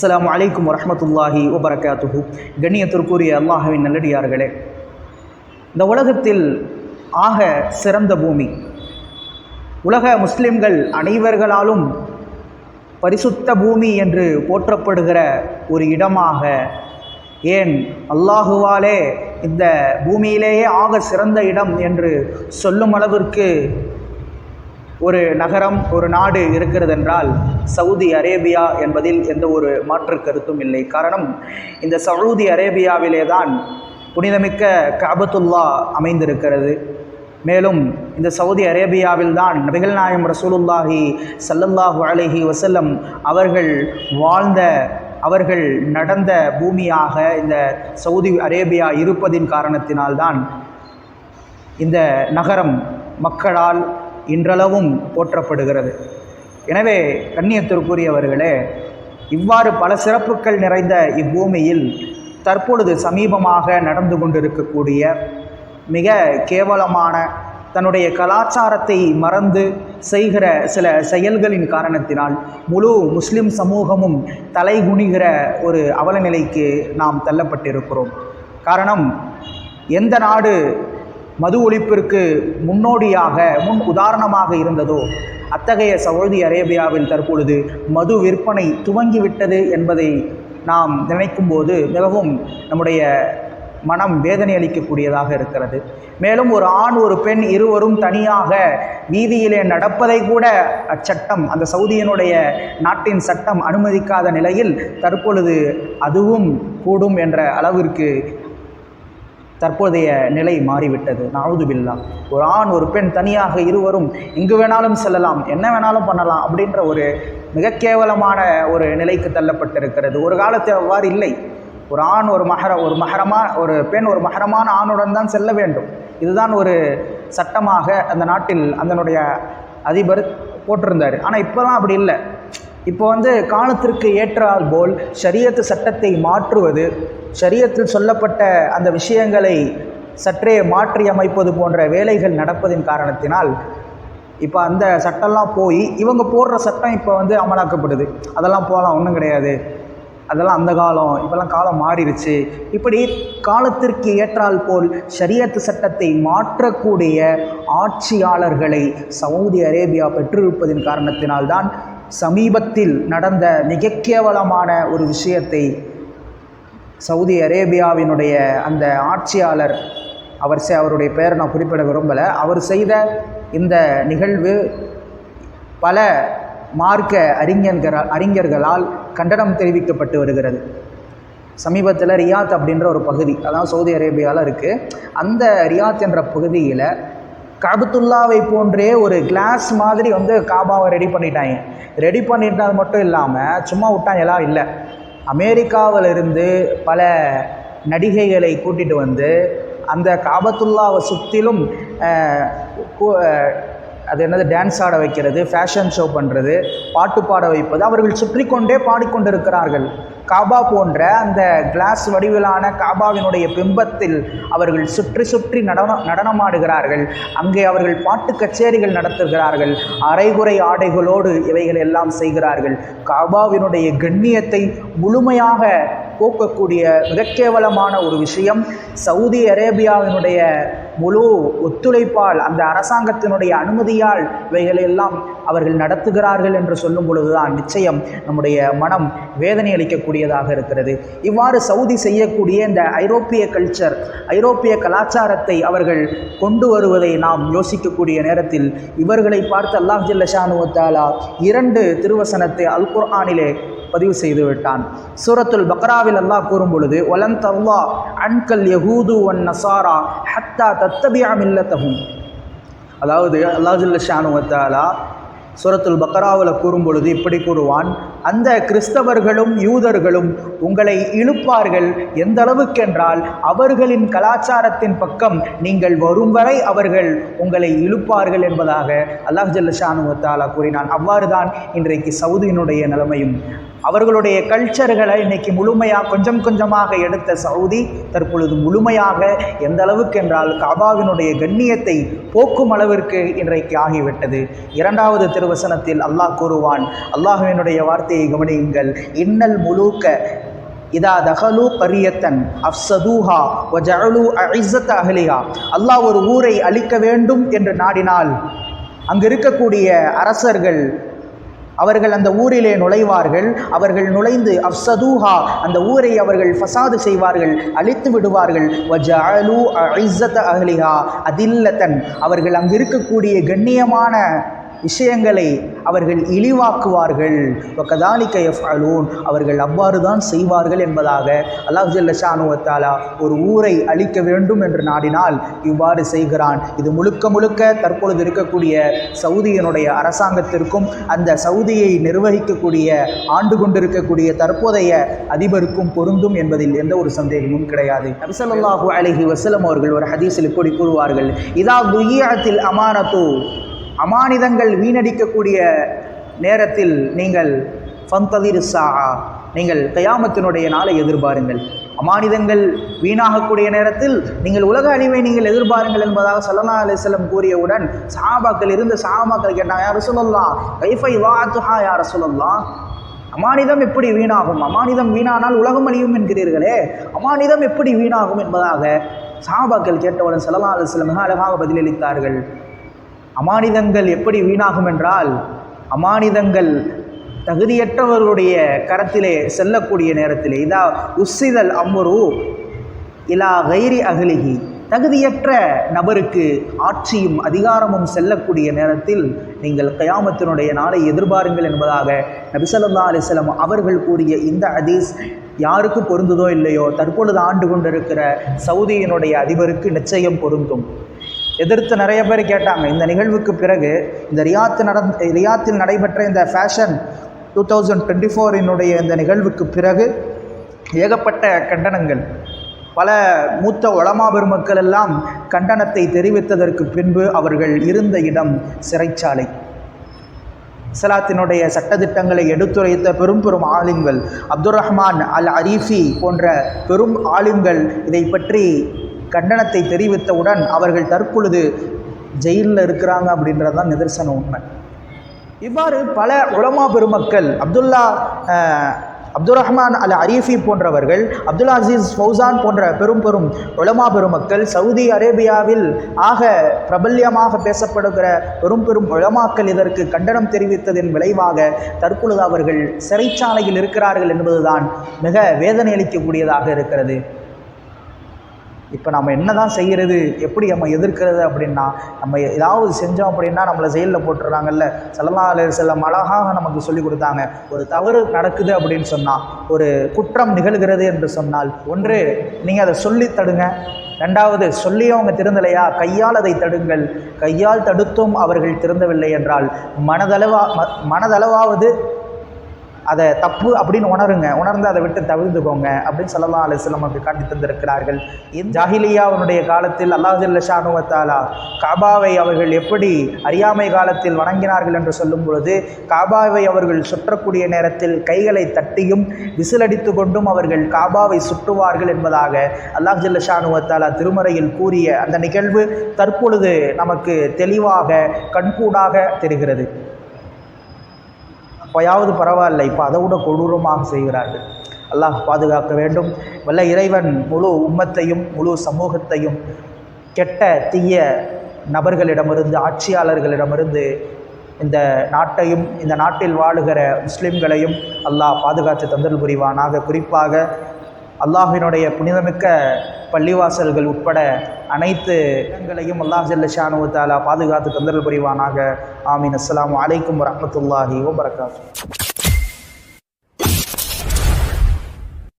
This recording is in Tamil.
அஸ்லாம் வலைக்கம் வரமத்துல்லாஹி வபரகாத்துஹு. கண்ணியத்திற்குரிய அல்லாஹவின் நல்லடியார்களே இந்த உலகத்தில் ஆக சிறந்த பூமி. உலக முஸ்லிம்கள் அனைவர்களாலும் பரிசுத்த பூமி என்று போற்றப்படுகிற ஒரு இடமாக ஏன் அல்லாஹுவாலே இந்த பூமியிலேயே ஆக சிறந்த இடம் என்று சொல்லும் அளவிற்கு ஒரு நகரம் ஒரு நாடு இருக்கிறதென்றால் சவுதி அரேபியா என்பதில் எந்த ஒரு மாற்று கருத்தும் இல்லை. காரணம் இந்த சவுதி அரேபியாவிலே தான் புனிதமிக்க கபத்துல்லா அமைந்திருக்கிறது. மேலும் இந்த சவுதி அரேபியாவில் தான் நபிகள் நாயம் ரசூலுல்லாஹி சல்லல்லாஹு அலஹி வசல்லம் அவர்கள் வாழ்ந்த அவர்கள் நடந்த பூமியாக இந்த சவுதி அரேபியா இருப்பதின் காரணத்தினால்தான் இந்த நகரம் மக்களால் இன்றளவும் போற்றப்படுகிறது. எனவே கண்ணியத்திற்குரியவர்களே இவ்வாறு பல சிறப்புகள் நிறைந்த இவ்வூமியில் தற்பொழுது சமீபமாக நடந்து கொண்டிருக்கக்கூடிய மிக கேவலமான தன்னுடைய கலாச்சாரத்தை மறந்து செய்கிற சில செயல்களின் காரணத்தினால் முழு முஸ்லிம் சமூகமும் தலைகுனிகிற ஒரு அவலநிலைக்கு நாம் தள்ளப்பட்டிருக்கிறோம். காரணம் எந்த நாடு மது ஒழிப்பிற்கு முன்னோடியாக முன் உதாரணமாக இருந்ததோ அத்தகைய சவுதி அரேபியாவில் தற்பொழுது மது விற்பனை துவங்கிவிட்டது என்பதை நாம் நினைக்கும்போது மிகவும் நம்முடைய மனம் வேதனை அளிக்கக்கூடியதாக இருக்கிறது. மேலும் ஒரு ஆண் ஒரு பெண் இருவரும் தனியாக வீதியிலே நடப்பதை கூட அச்சட்டம் அந்த சவுதியினுடைய நாட்டின் சட்டம் அனுமதிக்காத நிலையில் தற்பொழுது அதுவும் கூடும் என்ற அளவிற்கு தற்போதைய நிலை மாறிவிட்டது. நாவுதுபில்லா. ஒரு ஆண் ஒரு பெண் தனியாக இருவரும் எங்கு வேணாலும் செல்லலாம் என்ன வேணாலும் பண்ணலாம் அப்படின்ற ஒரு மிக கேவலமான ஒரு நிலைக்கு தள்ளப்பட்டிருக்கிறது. ஒரு காலத்தில் அவ்வாறு இல்லை. ஒரு ஆண் ஒரு மகர ஒரு மகரமா ஒரு பெண் ஒரு மகரமான ஆணுடன் தான் செல்ல வேண்டும். இதுதான் ஒரு சட்டமாக அந்த நாட்டில் அதனுடைய அதிபர் போட்டிருந்தார். ஆனால் இப்போலாம் அப்படி இல்லை. இப்போ வந்து காலத்திற்கு ஏற்றால் போல் ஷரியத்து சட்டத்தை மாற்றுவது ஷரியத்தில் சொல்லப்பட்ட அந்த விஷயங்களை சற்றே மாற்றி அமைப்பது போன்ற வேலைகள் நடப்பதின் காரணத்தினால் இப்போ அந்த சட்டம்லாம் போய் இவங்க போடுற சட்டம் இப்போ வந்து அமலாக்கப்படுது. அதெல்லாம் போகலாம் ஒன்றும் கிடையாது. அதெல்லாம் அந்த காலம் இப்போல்லாம் காலம் மாறிடுச்சு. இப்படி காலத்திற்கு ஏற்றால் போல் ஷரியத்து சட்டத்தை மாற்றக்கூடிய ஆட்சியாளர்களை சவுதி அரேபியா பெற்றிருப்பதின் காரணத்தினால்தான் சமீபத்தில் நடந்த மிக கேவலமான ஒரு விஷயத்தை சவுதி அரேபியாவினுடைய அந்த ஆட்சியாளர் அவர் அவருடைய பெயரை நான் குறிப்பிட விரும்பலை. அவர் செய்த இந்த நிகழ்வு பல மார்க்க அறிஞர்கள் அறிஞர்களால் கண்டனம் தெரிவிக்கப்பட்டு வருகிறது. சமீபத்தில் ரியாத் அப்படின்ற ஒரு பகுதி அதான் சவுதி அரேபியாவில் இருக்குது அந்த ரியாத் என்ற பகுதியில் கபத்துல்லாவை போன்றே ஒரு கிளாஸ் மாதிரி வந்து காபாவை ரெடி பண்ணிட்டாங்க. ரெடி பண்ணிட்டது மட்டும் இல்லாமல் சும்மா விட்டாங்களா? இல்லை. அமெரிக்காவிலிருந்து பல நடிகைகளை கூட்டிகிட்டு வந்து அந்த காபத்துல்லாவை சுற்றிலும் அது என்னது டான்ஸ் ஆட வைக்கிறது ஃபேஷன் ஷோ பண்ணுறது பாட்டு பாட வைப்பது அவர்கள் சுற்றி கொண்டே பாடிக்கொண்டிருக்கிறார்கள். காபா போன்ற அந்த கிளாஸ் வடிவிலான காபாவினுடைய பிம்பத்தில் அவர்கள் சுற்றி சுற்றி நடனம் நடனமாடுகிறார்கள். அங்கே அவர்கள் பாட்டு கச்சேரிகள் நடத்துகிறார்கள். அரைகுறை ஆடைகளோடு இவைகள் எல்லாம் செய்கிறார்கள். காபாவினுடைய கண்ணியத்தை முழுமையாக போக்கக்கூடிய மிக கேவலமான ஒரு விஷயம். சவுதி அரேபியாவினுடைய முழு ஒத்துழைப்பால் அந்த அரசாங்கத்தினுடைய அனுமதியால் இவைகளெல்லாம் அவர்கள் நடத்துகிறார்கள் என்று சொல்லும் பொழுதுதான் நிச்சயம் நம்முடைய மனம் வேதனை அளிக்கக்கூடியதாக இருக்கிறது. இவ்வாறு சவுதி செய்யக்கூடிய இந்த ஐரோப்பிய கல்ச்சர் ஐரோப்பிய கலாச்சாரத்தை அவர்கள் கொண்டு வருவதை நாம் யோசிக்கக்கூடிய நேரத்தில் இவர்களை பார்த்து அல்லாஹ் ஜில்லஷானுவத்தாலா இரண்டு திருவசனத்தை அல் குர்ஆனிலே பதிவு செய்து விட்டான். சூரத்துல் பக்ராவில் அல்லாஹ் கூறும் பொழுது ஒலன் தல்லா அன்கல் யகூது ஒன் நசாரா ஹத்தா தத்தபியா மில்லத்தகும் அதாவது அல்லாஹுல்ல ஷானுவத்தாலா சூரத்துல் பக்ராவில் கூறும் பொழுது இப்படி கூறுவான் அந்த கிறிஸ்தவர்களும் யூதர்களும் உங்களை இழுப்பார்கள். எந்த அளவுக்கென்றால் அவர்களின் கலாச்சாரத்தின் பக்கம் நீங்கள் வரும் வரை அவர்கள் உங்களை இழுப்பார்கள் என்பதாக அல்லாஹ் ஜல்லஷானுவத்தாலா கூறினான். அவ்வாறு தான் இன்றைக்கு சவுதியினுடைய நிலைமையும். அவர்களுடைய கல்ச்சர்களை இன்னைக்கு முழுமையாக கொஞ்சம் கொஞ்சமாக எடுத்த சவுதி தற்பொழுது முழுமையாக எந்த அளவுக்கு என்றால் காபாவினுடைய கண்ணியத்தை போக்கும் அளவிற்கு இன்றைக்கு ஆகிவிட்டது. இரண்டாவது திருவசனத்தில் அல்லாஹ் கூறுவான் அல்லாஹுவினுடைய வார்த்தையை கவனியுங்கள். இன்னல் முழுக்க இதா தகலு கரியத்தன் அஃப்சதூஹா வஜஅலு அஇஸ்ஸத அஹ்லிஹா. அல்லாஹ் ஒரு ஊரை அழிக்க வேண்டும் என்று நாடினால் அங்கு இருக்கக்கூடிய அரசர்கள் அவர்கள் அந்த ஊரிலே நுழைவார்கள். அவர்கள் நுழைந்து அஃப்சதூஹா அந்த ஊரை அவர்கள் ஃபசாது செய்வார்கள் அழித்து விடுவார்கள். வஜஅலு அஇஸ்ஸத அதில்லத்தன். அவர்கள் அங்கு இருக்கக்கூடிய கண்ணியமான விஷயங்களை அவர்கள் இழிவாக்குவார்கள். கதாலிக்க எஃப் அலூன் அவர்கள் அவ்வாறு தான் செய்வார்கள் என்பதாக அல்லாஹ் ஜல்ல ஒரு ஊரை அழிக்க வேண்டும் என்று நாடினால் இவ்வாறு செய்கிறான். இது முழுக்க முழுக்க தற்பொழுது இருக்கக்கூடிய சவுதியினுடைய அரசாங்கத்திற்கும் அந்த சவுதியை நிர்வகிக்கக்கூடிய ஆண்டு கொண்டிருக்கக்கூடிய தற்போதைய அதிபருக்கும் பொருந்தும் என்பதில் எந்த ஒரு சந்தேகமும் கிடையாது. நபிசல்லாஹு அலஹி வசலம் அவர்கள் ஒரு ஹதீஸில் இப்படி கூறுவார்கள். இதா துய்யத்தில் அமானத்து அமானிதங்கள் வீணடிக்கக்கூடிய நேரத்தில் நீங்கள் ஃபந்ததிர் சா நீங்கள் கயாமத்தினுடைய நாளை எதிர்பாருங்கள். அமானிதங்கள் வீணாகக்கூடிய நேரத்தில் நீங்கள் உலக அழிவை நீங்கள் எதிர்பாருங்கள் என்பதாக சல்லா அலிஸ்லம் கூறியவுடன் சஹாபாக்கள் இருந்த சஹாபாக்கள் கேட்டாங்க யார் சொல்லலாம் கைஃபை வாத்துஹா யார் சொல்லலாம் அமானிதம் எப்படி வீணாகும்? அமானிதம் வீணானால் உலகம் அழியும் என்கிறீர்களே அமானிதம் எப்படி வீணாகும் என்பதாக சஹாபாக்கள் கேட்டவுடன் சல்லா அலிஸ்லம் மிக அழகாக பதிலளித்தார்கள். அமானிதங்கள் எப்படி வீணாகும் என்றால் அமானிதங்கள் தகுதியற்றவர்களுடைய கரத்திலே செல்லக்கூடிய நேரத்திலே இதா உஸ்ஸிதல் அம்முரு இலா கைரி அகலிகி தகுதியற்ற நபருக்கு ஆட்சியும் அதிகாரமும் செல்லக்கூடிய நேரத்தில் நீங்கள் கயாமத்தினுடைய நாளை எதிர்பாருங்கள் என்பதாக நபிசல்லா அலிஸ்லம் அவர்கள் கூறிய இந்த அதீஸ் யாருக்கு பொருந்துதோ இல்லையோ தற்பொழுது ஆண்டு கொண்டிருக்கிற சவுதியினுடைய அதிபருக்கு நிச்சயம் பொருந்தும். எதிர்த்து நிறைய பேர் கேட்டாங்க. இந்த நிகழ்வுக்கு பிறகு இந்த ரியாத்து நடந் ரியாத்தில் நடைபெற்ற இந்த ஃபேஷன் டூ தௌசண்ட் டுவெண்ட்டி ஃபோரினுடைய இந்த நிகழ்வுக்கு பிறகு ஏகப்பட்ட கண்டனங்கள். பல மூத்த உளமா பெருமக்கள் எல்லாம் கண்டனத்தை தெரிவித்ததற்கு பின்பு அவர்கள் இருந்த இடம் சிறைச்சாலை. இஸ்லாத்தினுடைய சட்டத்திட்டங்களை எடுத்துரைத்த பெரும் பெரும் ஆலிம்கள் அப்துல் ரஹ்மான் அல் அரீஃபி போன்ற பெரும் ஆலிம்கள் இதை பற்றி கண்டனத்தை தெரிவித்தவுடன் அவர்கள் தற்பொழுது ஜெயிலில் இருக்கிறாங்க அப்படின்றது தான் நிதர்சன உண்மை. இவ்வாறு பல உலமா பெருமக்கள் அப்துல்லா அப்துல் ரஹ்மான் அல் அரீஃபி போன்றவர்கள் அப்துல் அசீஸ் ஃபௌசான் போன்ற பெரும் பெரும் உலமா பெருமக்கள் சவுதி அரேபியாவில் ஆக பிரபல்யமாக பேசப்படுகிற பெரும் பெரும் உலமாக்கள் இதற்கு கண்டனம் தெரிவித்ததன் விளைவாக தற்பொழுது அவர்கள் சிறைச்சாலையில் இருக்கிறார்கள் என்பதுதான் மிக வேதனை அளிக்கக்கூடியதாக இருக்கிறது. இப்போ நம்ம என்ன தான் செய்கிறது எப்படி நம்ம எதிர்க்கிறது அப்படின்னா நம்ம ஏதாவது செஞ்சோம் அப்படின்னா நம்மளை செயலில் போட்டுடுறாங்கல்ல. செல்லல்லா செல்லம் அழகாக நமக்கு சொல்லி கொடுத்தாங்க. ஒரு தவறு நடக்குது அப்படின்னு சொன்னால் ஒரு குற்றம் நிகழ்கிறது என்று சொன்னால் ஒன்று நீங்கள் அதை சொல்லி தடுங்க. ரெண்டாவது சொல்லியும் அவங்க திருந்தலையா? கையால் அதை தடுங்கள். கையால் தடுத்தும் அவர்கள் திருந்தவில்லை என்றால் மனதளவா மனதளவாவது அதை தப்பு அப்படின்னு உணருங்க. உணர்ந்து அதை விட்டு தவிர்த்துக்கோங்க. அப்படின்னு சொல்லலாம் அலிஸ்லாம் நமக்கு காட்டி தந்திருக்கிறார்கள். ஜாஹிலியாவுடைய காலத்தில் அல்லாஹல்ல ஷானுவத்தாலா காபாவை அவர்கள் எப்படி அறியாமை காலத்தில் வணங்கினார்கள் என்று சொல்லும் பொழுது காபாவை அவர்கள் சுற்றக்கூடிய நேரத்தில் கைகளை தட்டியும் விசிலடித்து கொண்டும் அவர்கள் காபாவை சுற்றுவார்கள் என்பதாக அல்லாஹ் ஜல்ல ஷானுவத்தாலா திருமறையில் கூறிய அந்த நிகழ்வு தற்பொழுது நமக்கு தெளிவாக கண்கூடாக தெரிகிறது. அப்போயாவது பரவாயில்ல. இப்போ அதை விட கொடூரமாக செய்கிறார்கள். அல்லாஹ் பாதுகாக்க வேண்டும். வல்ல இறைவன் முழு உம்மத்தையும் முழு சமூகத்தையும் கெட்ட தீய நபர்களிடமிருந்து ஆட்சியாளர்களிடமிருந்து இந்த நாட்டையும் இந்த நாட்டில் வாழுகிற முஸ்லீம்களையும் அல்லாஹ் பாதுகாத்து தந்தல் புரிவானாக. குறிப்பாக அல்லாஹினுடைய புனிதமிக்க பள்ளிவாசல்கள் உட்பட அனைத்து இடங்களையும் அல்லாஹ் ஜல்ல ஷானு தாலா பாதுகாத்து தந்தல் புரிவானாக. ஆமீன். அஸ்லாம் வலைக்கம் வரமத்துல்லாஹி வபரகாத்து